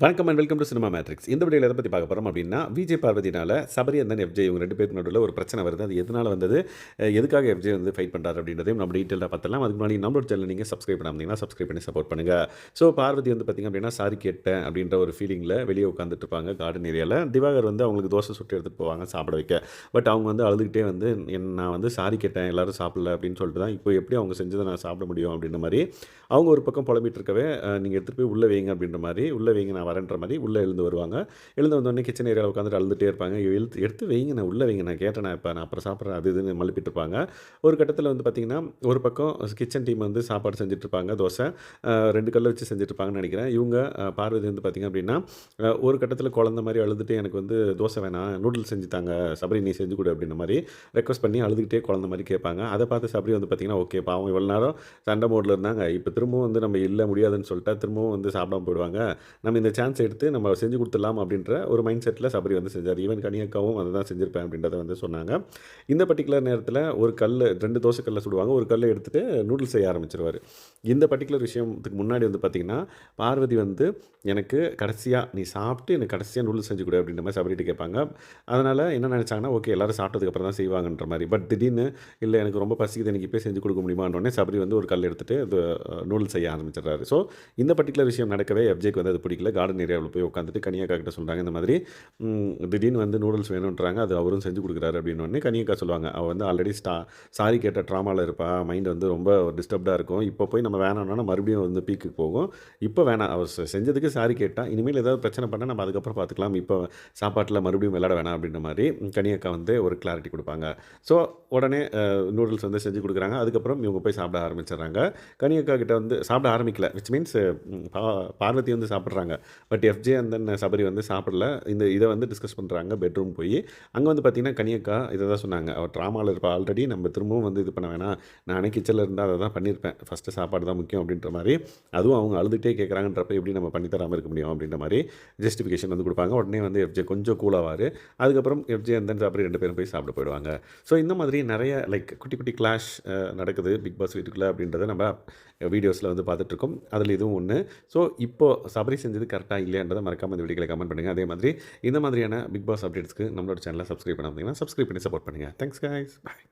வணக்கம் and welcome to cinema matrix இந்த வீடியோவில் எதை பற்றி பார்க்க போகிறோம் அப்படின்னா விஜய் பார்வதினால சபரி அந்தன் எஃப்ஜே இவங்க ரெண்டு பேருக்கு நடுவில் ஒரு பிரச்சனை வருது. அது எதனால் வந்தது? எதுக்காக எஃப்ஜே வந்து ஃபைட் பண்ணுறாரு அப்படின்றதையும் நம்ம டீட்டெயிலாக பார்த்தலாம் அதுக்கு முன்னாடி நம்மளோட சேனல் நீங்கள் சப்ஸ்கிரைப் பண்ணாமல் சப்ஸ்கிரைப் பண்ணி சப்போர்ட் பண்ணுங்கள் ஸோ பார்வதி வந்து பார்த்திங்க அப்படின்னா சாரி கேட்டேன் அப்படின்ற ஒரு ஃபீலிங்கில் வெளியே உட்காந்துட்டு இருப்பாங்க கார்டன் ஏரியாவில் திவாகர் வந்து அவங்களுக்கு தோசை சுட்டு எடுத்துகிட்டு போவாங்க சாப்பிட வைக்க. பட் அவங்க வந்து அழுதுகிட்டே வந்து என் நான் வந்து சாரி கேட்டேன் எல்லாரும் சாப்பிடல அப்படின்னு சொல்லிட்டு தான் இப்போ எப்படி அவங்க செஞ்சதை நான் சாப்பிட முடியும் அப்படின்ற மாதிரி அவங்க ஒரு பக்கம் புலம்பிட்டு இருக்கவே நீங்கள் எடுத்துகிட்டு போய் உள்ளே வைங்க அப்படின்ற மாதிரி உள்ளே வைங்க நான் வரேன்ற மாதிரி உள்ளே எழுந்து வருவாங்க. எழுந்து வந்தோடனே கிச்சன் ஏரியாவில் உட்காந்துட்டு அழுதுகிட்டே இருப்பாங்க. எழுத்து எடுத்து வைங்க நான் உள்ளே வைங்க நான் கேட்டேன் நான் இப்போ நான் அப்புறம் சாப்பிட்றேன் அது இதுன்னு மழுப்பிட்டு இருப்பாங்க. ஒரு கட்டத்தில் வந்து பார்த்திங்கன்னா ஒரு பக்கம் கிச்சன் டீம் வந்து சாப்பாடு செஞ்சுட்ருப்பாங்க தோசை ரெண்டு கல்லை வச்சு செஞ்சுட்ருப்பாங்கன்னு நினைக்கிறேன். இவங்க பார்வதி வந்து பார்த்திங்க அப்படின்னா ஒரு கட்டத்தில் குழந்த மாதிரி அழுதுட்டு எனக்கு வந்து தோசை வேணாம் நூடுல்ஸ் செஞ்சு தாங்க சபரி நீ செஞ்சு கொடு அப்படின்ற மாதிரி ரெக்வஸ்ட் பண்ணி அழுதுகிட்டே குழந்த மாதிரி கேட்பாங்க. அதை பார்த்து சபரி வந்து பார்த்திங்கன்னா ஓகே பாவம் இவ்வளோ நேரம் சண்டை மோடில் இருந்தாங்க. இப்போ திரும்பவும் வந்து நம்ம இல்லை முடியாதுன்னு சொல்லிட்டா திரும்பவும் வந்து சாப்பிடாம போயிடுவாங்க. நம்ம இந்த சான்ஸ் எடுத்து நம்ம செஞ்சு கொடுத்துடலாம் அப்படின்ற ஒரு மைண்ட் செட்டில் சபரி வந்து செஞ்சார். ஈவன் கனியக்காவும் அதை தான் செஞ்சுருப்பேன் அப்படின்றத வந்து சொன்னாங்க. இந்த பர்டிகுலர் நேரத்தில் ஒரு கல் ரெண்டு தோசை கல்லை சுடுவாங்க. ஒரு கல்லை எடுத்துகிட்டு நூடுல்ஸ் செய்ய ஆரம்பிச்சிருவார். இந்த பர்டிகுலர் விஷயத்துக்கு முன்னாடி வந்து பார்த்திங்கன்னா பார்வதி வந்து எனக்கு கடைசியாக நீ சாப்பிட்டு எனக்கு கடைசியாக நூடுல்ஸ் செஞ்சு கொடு அப்படின்ற மாதிரி சபரிட்டு கேட்பாங்க. அதனால் என்ன நினச்சாங்கன்னா ஓகே எல்லோரும் சாப்பிட்டதுக்கப்புறம் தான் செய்வாங்கன்ற மாதிரி. பட் திடீர்னு இல்லை எனக்கு ரொம்ப பசிக்குது எனக்கு இப்போ செஞ்சு கொடுக்க முடியுமான்றோடனே சபரி வந்து ஒரு கல் எடுத்துகிட்டு நூடுல்ஸ் செய்ய ஆரம்பிச்சிடுறாரு. ஸோ இந்த பர்டிகுலர் விஷயம் நடக்கவே எஃப்ஜேக்கு வந்து அது பிடிக்கல. கார்டன் ஏரியாவில் போய் உட்காந்துட்டு கனியாக்கா கிட்ட சொல்கிறாங்க இந்த மாதிரி திடீர்னு வந்து நூடுல்ஸ் வேணுன்றாங்க அது அவரும் செஞ்சு கொடுக்குறாரு அப்படின்னு உடனே கனியக்கா சொல்லுவாங்க. அவள் வந்து ஆல்ரெடி ஸ்டா சாரி கேட்ட ட்ராமாவில் இருப்பா மைண்ட் வந்து ரொம்ப டிஸ்டர்ப்டாக இருக்கும். இப்போ போய் நம்ம வேணாம்னா மறுபடியும் வந்து பீக்கு போகும். இப்போ வேணாம் அவர் செஞ்சதுக்கு சாரி கேட்டால் இனிமேல் ஏதாவது பிரச்சனை பண்ணால் நம்ம அதுக்கப்புறம் பார்த்துக்கலாம். இப்போ சாப்பாட்டில் மறுபடியும் விளையாட வேணாம் அப்படின்ற மாதிரி கனியக்கா வந்து ஒரு கிளாரிட்டி கொடுப்பாங்க. ஸோ உடனே நூடுல்ஸ் வந்து செஞ்சு கொடுக்குறாங்க. அதுக்கப்புறம் இவங்க போய் சாப்பிட ஆரம்பிச்சிடுறாங்க. கனியக்கா கிட்ட வந்து சாப்பிட ஆரம்பிக்கல விச் மீன்ஸ் பார்வதி வந்து சாப்பிட்றாங்க. பட் எஃப்ஜே அந்த சபரி வந்து சாப்பிடல. இந்த இதை வந்து டிஸ்கஸ் பண்ணுறாங்க பெட்ரூம் போய். அங்கே வந்து பார்த்தீங்கன்னா கனியக்கா இதை தான் சொன்னாங்க. அவர் ட்ராமாவில் இருப்பா ஆல்ரெடி நம்ம திரும்பவும் வந்து இது பண்ண வேணாம். நானே கிச்சனில் இருந்தால் அதை தான் பண்ணியிருப்பேன் ஃபஸ்ட்டு சாப்பாடு தான் முக்கியம் அப்படின்ற மாதிரி. அதுவும் அவங்க அழுதுகிட்டே கேட்குறாங்கன்றப்ப எப்படி நம்ம பண்ணித்தராமல் இருக்க முடியும் அப்படின்ற மாதிரி ஜஸ்டிஃபிகேஷன் வந்து கொடுப்பாங்க. உடனே வந்து எஃப்ஜே கொஞ்சம் கூலாவார் அதுக்கப்புறம் எஃப்ஜே அந்த சபரி ரெண்டு பேரும் போய் சாப்பிட போயிடுவாங்க. ஸோ இந்த மாதிரி நிறைய லைக் குட்டி குட்டி கிளாஷ் uh, நடக்குது. பிக் பாஸ் வீட்டுக்குள்ளே அப்படின்றத நம்ம uh, வீடியோஸில் வந்து பார்த்துட்ருக்கோம் அதில் இதுவும் ஒன்று ஸோ இப்போது சபரி செஞ்சது கரெக்டாக இல்லையான்றதை மறக்காமல் இந்த வீடியோக்களை கமெண்ட் பண்ணுங்கள் அதே மாதிரி இந்த மாதிரியான பிக் பாஸ் அப்டேட்ஸ்க்கு நம்மளோட சேனலை சப்ஸ்கிரைப் பண்ணாமல் சப்ஸ்கிரைப் பண்ணி சப்போர்ட் பண்ணுங்கள் தேங்க்ஸ் guys. பாய்